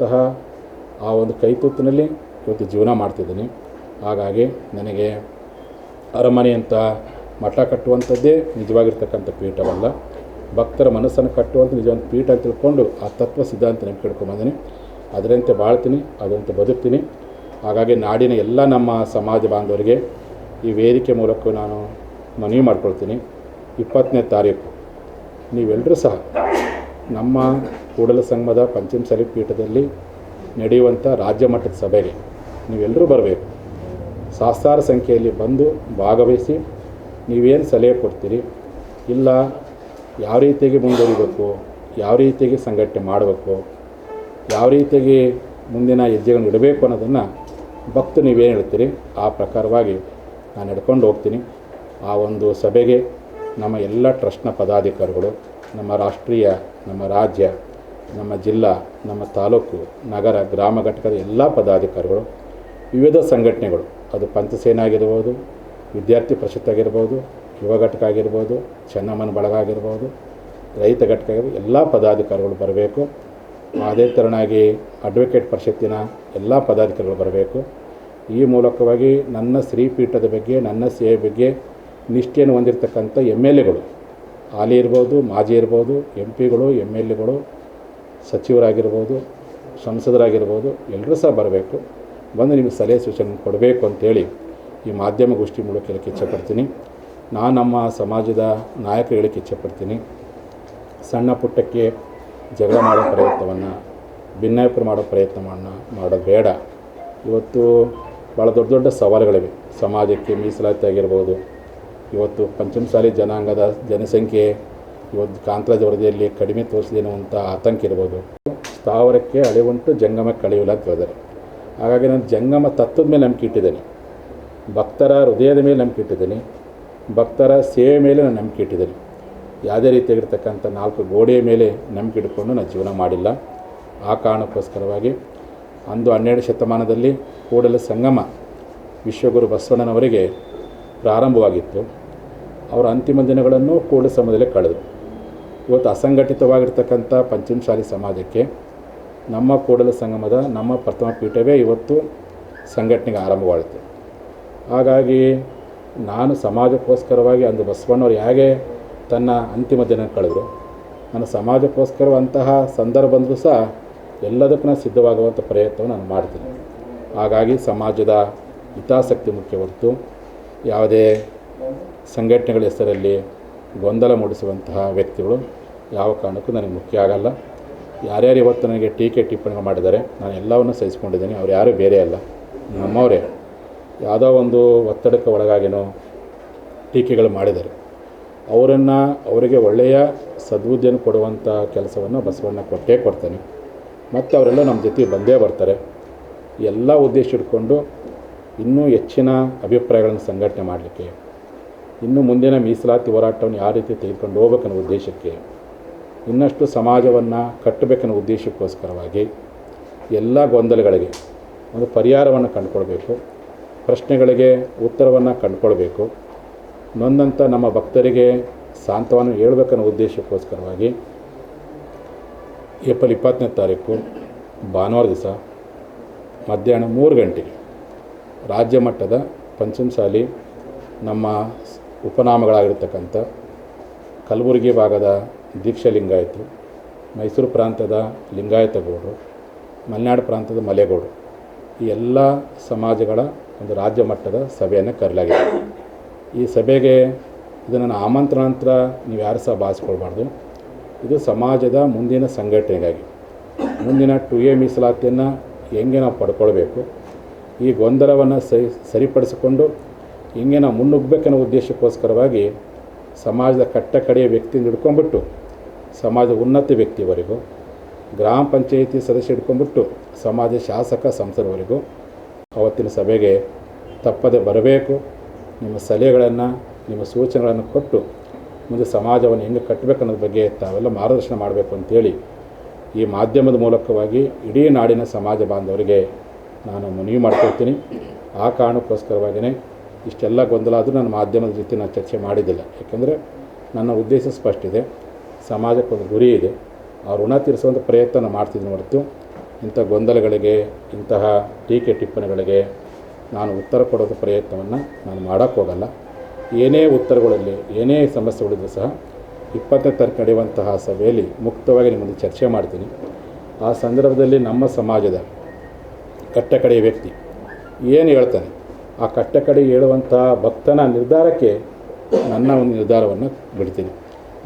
ಮೂಲತಃ ಆ ಒಂದು ಕೈತೂತಿನಲ್ಲಿ ಇವತ್ತು ಜೀವನ ಮಾಡ್ತಿದ್ದೀನಿ. ಹಾಗಾಗಿ ನನಗೆ ಅರಮನೆ ಅಂತ ಮಠ ಕಟ್ಟುವಂಥದ್ದೇ ನಿಜವಾಗಿರ್ತಕ್ಕಂಥ ಪೀಠವಲ್ಲ. ಭಕ್ತರ ಮನಸ್ಸನ್ನು ಕಟ್ಟುವಂಥ ನಿಜವಾದ ಪೀಠ ಅಂತ ತಿಳ್ಕೊಂಡು ಆ ತತ್ವ ಸಿದ್ಧಾಂತ ನೆನಪು ಹಿಡ್ಕೊಂಬಂದಿನಿ ಅದರಂತೆ ಬಾಳ್ತೀನಿ, ಅದರಂತೆ ಬದುಕ್ತೀನಿ. ಹಾಗಾಗಿ ನಾಡಿನ ಎಲ್ಲ ನಮ್ಮ ಸಮಾಜ ಬಾಂಧವರಿಗೆ ಈ ವೇದಿಕೆ ಮೂಲಕ ನಾನು ಮನವಿ ಮಾಡ್ಕೊಳ್ತೀನಿ. ಇಪ್ಪತ್ತನೇ ತಾರೀಕು ನೀವೆಲ್ಲರೂ ಸಹ ನಮ್ಮ ಕೂಡಲ ಸಂಘದ ಪಂಚಮಸಾಲಿ ಪೀಠದಲ್ಲಿ ನಡೆಯುವಂಥ ರಾಜ್ಯ ಮಟ್ಟದ ಸಭೆಗೆ ನೀವೆಲ್ಲರೂ ಬರಬೇಕು. ಸಹಸ್ರಾರು ಸಂಖ್ಯೆಯಲ್ಲಿ ಬಂದು ಭಾಗವಹಿಸಿ ನೀವೇನು ಸಲಹೆ ಕೊಡ್ತೀರಿ? ಇಲ್ಲ ಯಾವ ರೀತಿಯಾಗಿ ಮುಂದುವರಿಬೇಕು? ಯಾವ ರೀತಿಯಾಗಿ ಸಂಘಟನೆ ಮಾಡಬೇಕು? ಯಾವ ರೀತಿಯಾಗಿ ಮುಂದಿನ ಹೆಜ್ಜೆಗಳನ್ನು ಇಡಬೇಕು ಅನ್ನೋದನ್ನು ಭಕ್ತು ನೀವೇನು ಹೇಳ್ತೀರಿ? ಆ ಪ್ರಕಾರವಾಗಿ ನಾನು ನಡ್ಕೊಂಡು ಹೋಗ್ತೀನಿ. ಆ ಒಂದು ಸಭೆಗೆ ನಮ್ಮ ಎಲ್ಲ ಟ್ರಸ್ಟ್ನ ಪದಾಧಿಕಾರಿಗಳು ನಮ್ಮ ರಾಷ್ಟ್ರೀಯ, ನಮ್ಮ ರಾಜ್ಯ, ನಮ್ಮ ಜಿಲ್ಲಾ, ನಮ್ಮ ತಾಲೂಕು, ನಗರ, ಗ್ರಾಮ ಘಟಕದ ಎಲ್ಲ ಪದಾಧಿಕಾರಿಗಳು, ವಿವಿಧ ಸಂಘಟನೆಗಳು, ಅದು ಪಂಚಸೇನೆ ಆಗಿರ್ಬೋದು, ವಿದ್ಯಾರ್ಥಿ ಪರಿಷತ್ ಆಗಿರ್ಬೋದು, ಯುವ ಘಟಕ ಆಗಿರ್ಬೋದು, ಚೆನ್ನಮ್ಮನ ಬಳಗ ಆಗಿರ್ಬೋದು, ರೈತ ಘಟಕ ಆಗಿರ್ಬೋದು, ಎಲ್ಲ ಪದಾಧಿಕಾರಿಗಳು ಬರಬೇಕು. ಅದೇ ಥರನಾಗಿ ಅಡ್ವೊಕೇಟ್ ಪರಿಷತ್ತಿನ ಎಲ್ಲ ಪದಾಧಿಕಾರಿಗಳು ಬರಬೇಕು. ಈ ಮೂಲಕವಾಗಿ ನನ್ನ ಶ್ರೀಪೀಠದ ಬಗ್ಗೆ, ನನ್ನ ಸೇವೆ ಬಗ್ಗೆ ನಿಷ್ಠೆಯನ್ನು ಹೊಂದಿರತಕ್ಕಂಥ ಎಂ ಎಲ್ ಎಗಳು ಹಾಲಿ ಇರ್ಬೋದು, ಮಾಜಿ ಇರ್ಬೋದು, ಎಂ ಪಿಗಳು ಎಂ ಎಲ್ ಎಗಳು, ಸಚಿವರಾಗಿರ್ಬೋದು, ಸಂಸದರಾಗಿರ್ಬೋದು ಎಲ್ಲರೂ ಸಹ ಬರಬೇಕು. ಬಂದು ನಿಮಗೆ ಸಲಹೆ ಸೂಚನೆ ಕೊಡಬೇಕು ಅಂತೇಳಿ ಈ ಮಾಧ್ಯಮ ಗೋಷ್ಠಿ ಮೂಲಕ ಹೇಳಕ್ಕೆ ಇಚ್ಛೆಪಡ್ತೀನಿ. ನಾನು ನಮ್ಮ ಸಮಾಜದ ನಾಯಕರು ಹೇಳಕ್ಕೆ ಇಚ್ಛೆಪಡ್ತೀನಿ. ಸಣ್ಣ ಪುಟ್ಟಕ್ಕೆ ಜಗಳ ಮಾಡೋ ಪ್ರಯತ್ನವನ್ನು, ಭಿನ್ನಾಭಿಪ್ರಾಯ ಮಾಡೋ ಪ್ರಯತ್ನ ಮಾಡೋ ಮಾಡೋದು ಬೇಡ. ಇವತ್ತು ಭಾಳ ದೊಡ್ಡ ದೊಡ್ಡ ಸವಾಲುಗಳಿವೆ. ಸಮಾಜಕ್ಕೆ ಮೀಸಲಾತಿ ಆಗಿರ್ಬೋದು ಇವತ್ತು ಪಂಚಮಸಾಲಿ ಜನಾಂಗದ ಜನಸಂಖ್ಯೆ ಇವತ್ತು ಕಾಂತರಾಜ್ ವರದಿಯಲ್ಲಿ ಕಡಿಮೆ ತೋರಿಸಿದೆ ಅನ್ನುವಂಥ ಆತಂಕ ಇರ್ಬೋದು. ಸ್ಥಾವರಕ್ಕೆ ಅಳಿವುಂಟು ಜಂಗಮಕ್ಕೆ ಅಳಿವಿಲ್ಲ ಅಂತ ಹೇಳಿದ್ದಾರೆ. ಹಾಗಾಗಿ ನಾನು ಜಂಗಮ ತತ್ವದ ಮೇಲೆ ನಂಬಿಕೆ ಇಟ್ಟಿದ್ದೇನೆ. ಭಕ್ತರ ಹೃದಯದ ಮೇಲೆ ನಂಬಿಕೆ ಇಟ್ಟಿದ್ದೇನೆ. ಭಕ್ತರ ಸೇವೆ ಮೇಲೆ ನಾನು ನಂಬಿಕೆ ಇಟ್ಟಿದ್ದೇನೆ. ಯಾವುದೇ ರೀತಿಯಾಗಿರ್ತಕ್ಕಂಥ ನಾಲ್ಕು ಗೋಡೆಯ ಮೇಲೆ ನಂಬಿಕೆ ಇಟ್ಕೊಂಡು ನಾನು ಜೀವನ ಮಾಡಿಲ್ಲ. ಆ ಕಾರಣಕ್ಕೋಸ್ಕರವಾಗಿ ಅಂದು ಹನ್ನೆರಡು ಶತಮಾನದಲ್ಲಿ ಕೂಡಲ ಸಂಗಮ ವಿಶ್ವಗುರು ಬಸವಣ್ಣನವರಿಗೆ ಪ್ರಾರಂಭವಾಗಿತ್ತು. ಅವರ ಅಂತಿಮ ದಿನಗಳನ್ನು ಕೂಡಲ ಸಮಯದಲ್ಲೇ ಕಳೆದರು. ಇವತ್ತು ಅಸಂಘಟಿತವಾಗಿರ್ತಕ್ಕಂಥ ಪಂಚಮಶಾಲಿ ಸಮಾಜಕ್ಕೆ ನಮ್ಮ ಕೂಡಲ ಸಂಗಮದ ನಮ್ಮ ಪ್ರಥಮ ಪೀಠವೇ ಇವತ್ತು ಸಂಘಟನೆಗೆ ಆರಂಭವಾಗುತ್ತೆ. ಹಾಗಾಗಿ ನಾನು ಸಮಾಜಕ್ಕೋಸ್ಕರವಾಗಿ ಅಂದು ಬಸವಣ್ಣವ್ರು ಹೇಗೆ ತನ್ನ ಅಂತಿಮ ದಿನ ಕಳೆದರು, ನನ್ನ ಸಮಾಜಕ್ಕೋಸ್ಕರ ಅಂತಹ ಸಂದರ್ಭ ಬಂದರೂ ಸಹ ಎಲ್ಲದಕ್ಕೂ ಸಿದ್ಧವಾಗುವಂಥ ಪ್ರಯತ್ನವನ್ನು ನಾನು ಮಾಡ್ತೀನಿ. ಹಾಗಾಗಿ ಸಮಾಜದ ಹಿತಾಸಕ್ತಿ ಮುಖ್ಯ ಹೊರತು ಯಾವುದೇ ಸಂಘಟನೆಗಳ ಹೆಸರಲ್ಲಿ ಗೊಂದಲ ಮೂಡಿಸುವಂತಹ ವ್ಯಕ್ತಿಗಳು ಯಾವ ಕಾರಣಕ್ಕೂ ನನಗೆ ಮುಖ್ಯ ಆಗಲ್ಲ. ಯಾರ್ಯಾರು ಇವತ್ತು ನನಗೆ ಟೀಕೆ ಟಿಪ್ಪಣಿಗಳು ಮಾಡಿದ್ದಾರೆ, ನಾನು ಎಲ್ಲವನ್ನು ಸಹಿಸ್ಕೊಂಡಿದ್ದೀನಿ. ಅವ್ರು ಯಾರೂ ಬೇರೆ ಅಲ್ಲ, ನಮ್ಮವರೇ. ಯಾವುದೋ ಒಂದು ಒತ್ತಡಕ್ಕೆ ಒಳಗಾಗಿನೋ ಟೀಕೆಗಳು ಮಾಡಿದ್ದಾರೆ. ಅವರನ್ನು, ಅವರಿಗೆ ಒಳ್ಳೆಯ ಸದ್ಬುದ್ಧಿಯನ್ನು ಕೊಡುವಂಥ ಕೆಲಸವನ್ನು ಬಸವಣ್ಣ ಕೊಟ್ಟೇ ಕೊಡ್ತಾನೆ. ಮತ್ತು ಅವರೆಲ್ಲ ನಮ್ಮ ಜೊತೆ ಬಂದೇ ಬರ್ತಾರೆ. ಎಲ್ಲ ಉದ್ದೇಶ ಇಟ್ಕೊಂಡು ಇನ್ನೂ ಹೆಚ್ಚಿನ ಅಭಿಪ್ರಾಯಗಳನ್ನು ಸಂಘಟನೆ ಮಾಡಲಿಕ್ಕೆ ಇನ್ನು ಮುಂದಿನ ಮೀಸಲಾತಿ ಹೋರಾಟವನ್ನು ಯಾವ ರೀತಿ ತೆಗೆದುಕೊಂಡು ಹೋಗ್ಬೇಕನ್ನೋ ಉದ್ದೇಶಕ್ಕೆ ಇನ್ನಷ್ಟು ಸಮಾಜವನ್ನು ಕಟ್ಟಬೇಕನ್ನೋ ಉದ್ದೇಶಕ್ಕೋಸ್ಕರವಾಗಿ ಎಲ್ಲ ಗೊಂದಲಗಳಿಗೆ ಒಂದು ಪರಿಹಾರವನ್ನು ಕಂಡುಕೊಳ್ಬೇಕು, ಪ್ರಶ್ನೆಗಳಿಗೆ ಉತ್ತರವನ್ನು ಕಂಡುಕೊಳ್ಬೇಕು ನೊಂದಂಥ ನಮ್ಮ ಭಕ್ತರಿಗೆ ಸಾಂತ್ವನ ಹೇಳ್ಬೇಕನ್ನೋ ಉದ್ದೇಶಕ್ಕೋಸ್ಕರವಾಗಿ ಏಪ್ರಿಲ್ ಇಪ್ಪತ್ತನೇ ತಾರೀಕು ಭಾನುವಾರ ದಿವಸ ಮಧ್ಯಾಹ್ನ ಮೂರು ಗಂಟೆಗೆ ರಾಜ್ಯ ಮಟ್ಟದ ಪಂಚಮಸಾಲಿ ನಮ್ಮ ಉಪನಾಮಗಳಾಗಿರ್ತಕ್ಕಂಥ ಕಲಬುರಗಿ ಭಾಗದ ದೀಕ್ಷಾ ಲಿಂಗಾಯತರು ಮೈಸೂರು ಪ್ರಾಂತದ ಲಿಂಗಾಯತ ಗೌಡರು ಮಲೆನಾಡು ಪ್ರಾಂತದ ಮಲೆಗೌಡರು ಈ ಎಲ್ಲ ಸಮಾಜಗಳ ಒಂದು ರಾಜ್ಯ ಮಟ್ಟದ ಸಭೆಯನ್ನು ಕರೆಯಲಾಗಿದೆ. ಈ ಸಭೆಗೆ ಇದನ್ನು ನನ್ನ ಆಮಂತ್ರಣ ಅಂತ ನೀವು ಯಾರು ಸಹ ಭಾವಿಸ್ಕೊಳ್ಬಾರ್ದು. ಇದು ಸಮಾಜದ ಮುಂದಿನ ಸಂಘಟನೆಗಾಗಿ. ಮುಂದಿನ ಟು ಎ ಮೀಸಲಾತಿಯನ್ನು ಹೆಂಗೆ ನಾವು ಪಡ್ಕೊಳ್ಬೇಕು, ಈ ಗೊಂದಲವನ್ನು ಸರಿ, ಸರಿಪಡಿಸಿಕೊಂಡು ಹೆಂಗೆ ನಾವು ಮುನ್ನುಗ್ಗಬೇಕನ್ನೋ ಉದ್ದೇಶಕ್ಕೋಸ್ಕರವಾಗಿ ಸಮಾಜದ ಕಟ್ಟ ಕಡೆಯ ವ್ಯಕ್ತಿಯಿಂದ ಹಿಡ್ಕೊಂಬಿಟ್ಟು, ಸಮಾಜದ ಉನ್ನತ ವ್ಯಕ್ತಿವರೆಗೂ ಗ್ರಾಮ ಪಂಚಾಯಿತಿ ಸದಸ್ಯ ಹಿಡ್ಕೊಂಬಿಟ್ಟು ಸಮಾಜ ಶಾಸಕ, ಸಂಸದವರೆಗೂ ಅವತ್ತಿನ ಸಭೆಗೆ ತಪ್ಪದೆ ಬರಬೇಕು. ನಿಮ್ಮ ಸಲಹೆಗಳನ್ನು, ನಿಮ್ಮ ಸೂಚನೆಗಳನ್ನು ಕೊಟ್ಟು ಮುಂದೆ ಸಮಾಜವನ್ನು ಹೆಂಗೆ ಕಟ್ಟಬೇಕು ಅನ್ನೋದ್ರ ಬಗ್ಗೆ ತಾವೆಲ್ಲ ಮಾರ್ಗದರ್ಶನ ಮಾಡಬೇಕು ಅಂತೇಳಿ ಈ ಮಾಧ್ಯಮದ ಮೂಲಕವಾಗಿ ಇಡೀ ನಾಡಿನ ಸಮಾಜ ಬಾಂಧವರಿಗೆ ನಾನು ಮನವಿ ಮಾಡ್ಕೊಳ್ತೀನಿ. ಆ ಕಾರಣಕ್ಕೋಸ್ಕರವಾಗಿಯೇ ಇಷ್ಟೆಲ್ಲ ಗೊಂದಲ ಆದರೂ ನಾನು ಮಾಧ್ಯಮದ ಜೊತೆ ನಾನು ಚರ್ಚೆ ಮಾಡಿದ್ದಿಲ್ಲ ಯಾಕೆಂದರೆ ನನ್ನ ಉದ್ದೇಶ ಸ್ಪಷ್ಟ ಇದೆ. ಸಮಾಜಕ್ಕೊಂದು ಗುರಿ ಇದೆ. ಆ ಋಣ ತೀರಿಸುವಂಥ ಪ್ರಯತ್ನ ಮಾಡ್ತಿದ್ದೀನಿ ಹೊರತು ಇಂಥ ಗೊಂದಲಗಳಿಗೆ, ಇಂತಹ ಟೀಕೆ ಟಿಪ್ಪಣಿಗಳಿಗೆ ನಾನು ಉತ್ತರ ಕೊಡೋದು ಪ್ರಯತ್ನವನ್ನು ನಾನು ಮಾಡೋಕ್ಕೋಗಲ್ಲ ಏನೇ ಉತ್ತರಗಳಲ್ಲಿ ಏನೇ ಸಮಸ್ಯೆಗಳಿದ್ರೂ ಸಹ ಇಪ್ಪತ್ತನೇ ತಾರೀಕು ನಡೆಯುವಂತಹ ಸಭೆಯಲ್ಲಿ ಮುಕ್ತವಾಗಿ ನಿಮ್ಮೊಂದು ಚರ್ಚೆ ಮಾಡ್ತೀನಿ. ಆ ಸಂದರ್ಭದಲ್ಲಿ ನಮ್ಮ ಸಮಾಜದ ಕಟ್ಟಕಡೆಯ ವ್ಯಕ್ತಿ ಏನು ಹೇಳ್ತಾನೆ? ಆ ಕಟ್ಟಕಡೆ ಹೇಳುವಂಥ ಭಕ್ತನ ನಿರ್ಧಾರಕ್ಕೆ ನನ್ನ ಒಂದು ನಿರ್ಧಾರವನ್ನು ಬಿಡ್ತೀನಿ.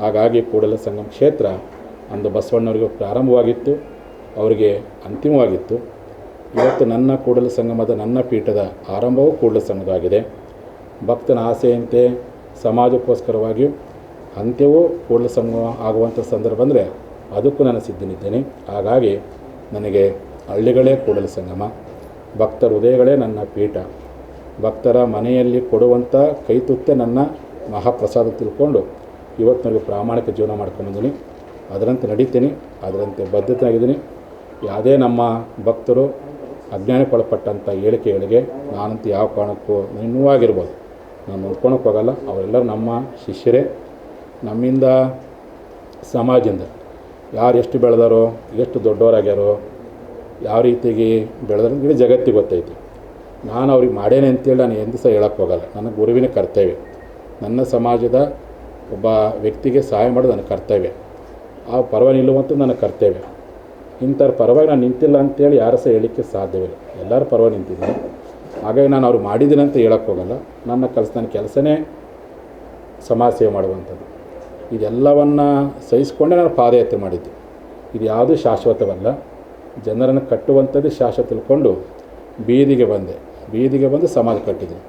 ಹಾಗಾಗಿ ಕೂಡಲ ಸಂಗಮ ಕ್ಷೇತ್ರ ಅಂದು ಬಸವಣ್ಣವರಿಗೆ ಪ್ರಾರಂಭವಾಗಿತ್ತು, ಅವರಿಗೆ ಅಂತಿಮವಾಗಿತ್ತು. ಇವತ್ತು ನನ್ನ ಕೂಡಲ ಸಂಗಮದ ನನ್ನ ಪೀಠದ ಆರಂಭವೂ ಕೂಡಲ ಸಂಘವಾಗಿದೆ ಭಕ್ತನ ಆಸೆಯಂತೆ ಸಮಾಜಕ್ಕೋಸ್ಕರವಾಗಿಯೂ ಅಂತ್ಯವೂ ಕೂಡಲ ಸಂಗಮ ಆಗುವಂಥ ಸಂದರ್ಭ ಅಂದರೆ ಅದಕ್ಕೂ ನಾನು ಸಿದ್ಧನಿದ್ದೇನೆ. ಹಾಗಾಗಿ ನನಗೆ ಹಳ್ಳಿಗಳೇ ಕೂಡಲ ಸಂಗಮ ಭಕ್ತರ ಹೃದಯಗಳೇ ನನ್ನ ಪೀಠ. ಭಕ್ತರ ಮನೆಯಲ್ಲಿ ಕೊಡುವಂಥ ಕೈತುತ್ತೆ ನನ್ನ ಮಹಾಪ್ರಸಾದ ತಿಳ್ಕೊಂಡು ಇವತ್ತಿನವರೆಗೂ ಪ್ರಾಮಾಣಿಕ ಜೀವನ ಮಾಡ್ಕೊಂಡ್ಬಂದಿನಿ ಅದರಂತೆ ನಡೀತೀನಿ, ಅದರಂತೆ ಬದ್ಧತೆಯಾಗಿದ್ದೀನಿ. ಯಾವುದೇ ನಮ್ಮ ಭಕ್ತರು ಅಜ್ಞಾನಕ್ಕೊಳಪಟ್ಟಂಥ ಹೇಳಿಕೆಗಳಿಗೆ ನಾನಂತೂ ಯಾವ ಕಾರಣಕ್ಕೂ ನಿನ್ನುವಾಗಿರ್ಬೋದು. ನಾನು ನೋಡ್ಕೊಳಕ್ಕೆ ಹೋಗಲ್ಲ, ಅವರೆಲ್ಲರೂ ನಮ್ಮ ಶಿಷ್ಯರೇ. ನಮ್ಮಿಂದ ಸಮಾಜದಿಂದ ಯಾರು ಎಷ್ಟು ಬೆಳೆದಾರೋ, ಎಷ್ಟು ದೊಡ್ಡವರಾಗ್ಯಾರೋ, ಯಾವ ರೀತಿಗೆ ಬೆಳೆದ್ರೆ, ಇಡೀ ಜಗತ್ತಿಗೆ ಗೊತ್ತೈತಿ. ನಾನು ಅವ್ರಿಗೆ ಮಾಡೇನೆ ಅಂತೇಳಿ ನಾನು ಎಂದು ಸಹ ಹೇಳಕ್ಕೆ ಹೋಗಲ್ಲ. ನನ್ನ ಗುರುವಿನ ಕರ್ತವ್ಯ. ನನ್ನ ಸಮಾಜದ ಒಬ್ಬ ವ್ಯಕ್ತಿಗೆ ಸಹಾಯ ಮಾಡೋದು ನನ್ನ ಕರ್ತವ್ಯ. ಆ ಪರ್ವ ನಿಲ್ಲುವಂಥದ್ದು ನನ್ನ ಕರ್ತವ್ಯ. ಇಂಥವ್ರ ಪರವಾಗಿ ನಾನು ನಿಂತಿಲ್ಲ ಅಂತೇಳಿ ಯಾರು ಸಹ ಹೇಳಲಿಕ್ಕೆ ಸಾಧ್ಯವಿಲ್ಲ. ಎಲ್ಲರೂ ಪರವಾಗಿ ನಿಂತಿದ್ದೀನಿ. ಹಾಗಾಗಿ ನಾನು ಅವ್ರು ಮಾಡಿದ್ದೀನಿ ಅಂತ ಹೇಳಕ್ಕೆ ಹೋಗಲ್ಲ. ನನ್ನ ಕೆಲಸ ನನ್ನ ಕೆಲಸನೇ ಸಮಾಜ ಸೇವೆ ಮಾಡುವಂಥದ್ದು. ಇದೆಲ್ಲವನ್ನು ಸಹಿಸಿಕೊಂಡೇ ನಾನು ಪಾದಯಾತ್ರೆ ಮಾಡಿದ್ದೆ. ಇದು ಯಾವುದೂ ಶಾಶ್ವತವಲ್ಲ. ಜನರನ್ನು ಕಟ್ಟುವಂಥದ್ದು ಶಾಶ್ವತ ತಿಳ್ಕೊಂಡು ಬೀದಿಗೆ ಬಂದೆ. ಬೀದಿಗೆ ಬಂದು ಸಮಾಜ ಕಟ್ಟಿದ್ದೀನಿ